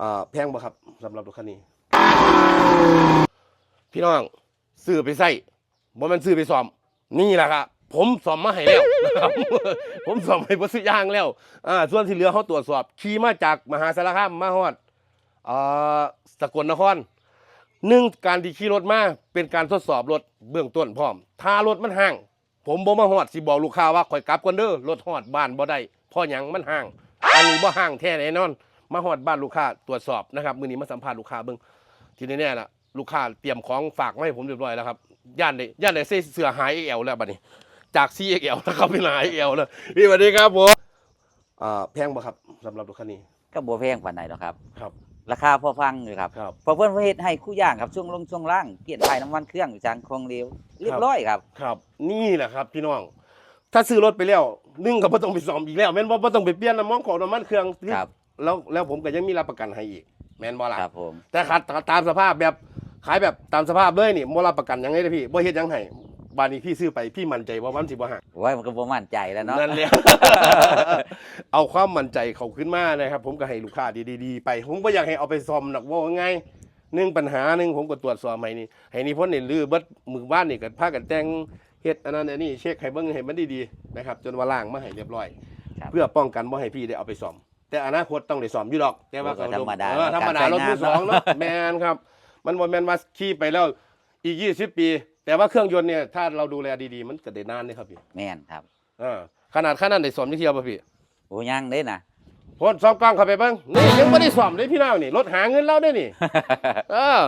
อ่าแพงบ่ครับสำหรับรถคันนี้ พี่น้องซื้อไปใส่บ่แมันซื้อไปซ่อม นี่แหละครับผมซ่อมมาให้แล้วนะครับ ผมซ่อมให้บ่ซื้อยางแล้วอ่าส่วนที่เหลือเขาตรวจสอบขี่มาจากมหาสารคามมาฮอดอ่าสกลนครหนึ่งการที่ขี่รถมาเป็นการทดสอบรถเบื้องต้นพร้อม ถ้ารถมันห่าง ผมบ่มาฮอดสิบอกลูกค้าว่าข่อยกลับก่อนเด้อรถฮอดบ้านบ่ได้พราะหยังมันห่าง อันนี้บ่ห่างแท้แน่นอน มาฮอดบ้านลูกค้าตรวจสอบนะครับมื้อนี้มาสัมภาษณ์ลูกค้าเบิ่งทีนี้เนี่ยล่ะลูกค้าเตรียมของฝากมาให้ผมเรียบร้อยแล้วครับย่านได้ย่านได้ใส่เสื้อหาย XL แล้วบัดนี้ จาก CXL นะครับเป็นหาย XL แล้วพี่สวัสดีครับผมอ่าแพงบ่ครับสำหรับรถคันนี้ก็บัวแพงปานใดหรอกครับครับ ราคาพอฟังอยู่ครับครับ พอเพื่อนประเทศให้คู่อย่างครับช่วงลงช่วงล่างเปลี่ยนถ่ายน้ำมันเครื่องจางคงเร็วเรียบร้อยครับครับ นี่แหละครับพี่น้องถ้าซื้อรถไปแล้วนึ่งก็บ่ต้องไปซ่อมอีกแล้วแม่นบ่บ่ต้องไปเปลี่ยนน้ำมันของน้ำมันเครื่องครับ แล้วแล้วผมก็ยังมีรับประกันให้อีก แม่นบ่ล่ะครับผมแต่ขัดตามสภาพแบบขายแบบตามสภาพเลยนี่บ่รับประกันหยังไงเด้อพี่บ่เฮ็ดหยังให้บานนี้พี่ซื้อไปพี่มั่นใจว่ามันสิบ่หักไว้มันก็บ่มั่นใจแล้วเนาะนั่นแหละเอาความมั่นใจเขาขึ้นมานะครับ ผมก็ให้ลูกค้าดีๆๆไป ผมบ่อยากให้เอาไปซ่อมหนักว่าง่ายหนึ่งปัญหาหนึ่งผมก็ตรวจสอบให้นี่ให้นี่พ้นนี่ลือเบิดมือบ้านนี่ก็พากันแต่งเฮ็ดอันนั้นอันนี้เช็คให้เบิ่งให้มันดีๆนะครับ จนว่าล่างมาให้เรียบร้อยครับเพื่อป้องกันบ่ให้พี่ได้เอาไปซ่อม แต่อนาคตต้องได้ซ่อมอยู่ดอก แต่ว่าก็ธรรมดาเออธรรมดาการรใช้ถมือสองงานเนเนาะอะแมนครับ มันบ่แม่นว่าขี่ไปแล้วอีก20ปี แต่ว่าเครื่องยนต์เนี่ยถ้าเราดูแลดีๆ มันก็ได้นานเลยครับพี่แม่นครับเออขนาดขนาดได้ซ่อมที่เที่ยวป่ะพี่โอ้ยังเด้นะพนซ่อมกล้องเข้าไปเบิ่งนี่ยังไม่ได้ซ่อมเลยพี่น้องนี่รถหาเงินเราได้นี่เออ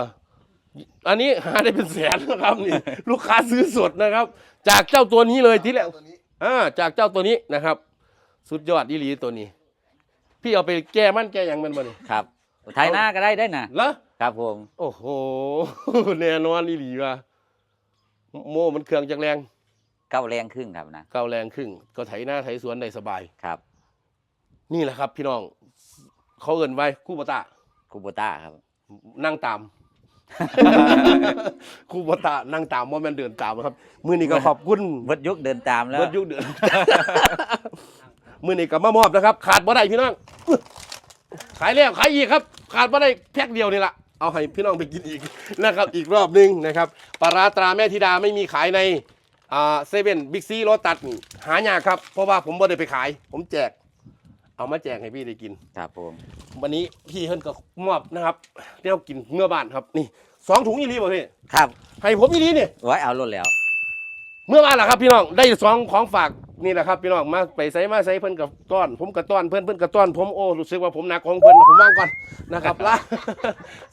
อันนี้หาได้เป็นแสนนะครับนี่ ลูกค้าซื้อสดนะครับ จากเจ้าตัวนี้เลยทีแรกตัวนี้อ่าจากเจ้าตัวนี้นะครับ สุดยอดดีหลีตัวนี้ พี่เอาไปแก้มันแก้หยังมันบ่นี่ครับไทยหน้าก็ได้ได้นะเหรอครับผม โอ้โหแน่นอนดีหลีว่ะโม่มันเครื่องจักแรงเก้าแรงครึ่งครับนะเก้าแรงครึ่ง ก็ไถหน้าไถสวนได้สบายครับ นี่แหละครับ พี่น้อง เขาเอินไว้คู่ปตะคูโบต้าครับ นั่งตาม คู่ปตะนั่งตามว่าแมันเดินตามนะครับ มือนี้ก็ขอบคุณเบิดยุคเดินตามแล้ว เบิดยุคเดือน มือนี้ก็มามอบนะครับ ขาดบ่ได้พี่น้องขายแล้วขายอีกครับ ขาดบ่ได้แพ็คเดียวนี่แหละเอาให้พี่น้องไปกินอีกนะครับอีกรอบหนึงนะครับปลาร้าตราแม่ธิดาไม่มีขายในอ่าเซเว่นบิ๊กซีโรตัสนี่หายากครับ เพราะว่าผมบ่ได้ไปขาย ผมแจก เอามาแจกให้พี่ได้กินครับผมวันนี้พี่เฮิรนก็มอบนะครับเรียกกินเมื่อบ้านครับนี่สองถุงอีหลีบ่พี่ครับ ให้ผมอีหลีนี่ไว้เอารถแล้ว เมื่อวานแหละครับพี่น้องได้สองของฝากนี่แหละครับพี่น้องมาไปใส่มาใส่เพิ่นกับต้อน ผมกับต้อนเพิ่นเพิ่นกับต้อนผมโอ้รู้สึกว่าผมหนักของเพิ่นผมว่างก่อนนะครับลา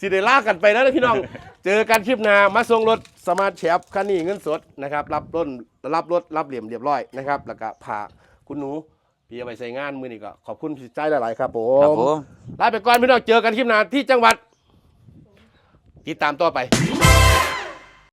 สิได้ลากันไปแล้วนะพี่น้อง เจอกันคลิปหน้ามาส่งรถสมาร์ทแชปคันนี้เงินสดนะครับรับรถรับรถรับเหลี่ยมเรียบร้อยนะครับแล้วก็พาคุณหนูพี่เอาไปใส่งานมือนี่ก็ขอบคุณพี่ใจหลาย ๆ ครับผครับมผมลาไปก่อนพี่น้องเจอกันคลิปหน้าที่จังหวัดติดตามต่อไป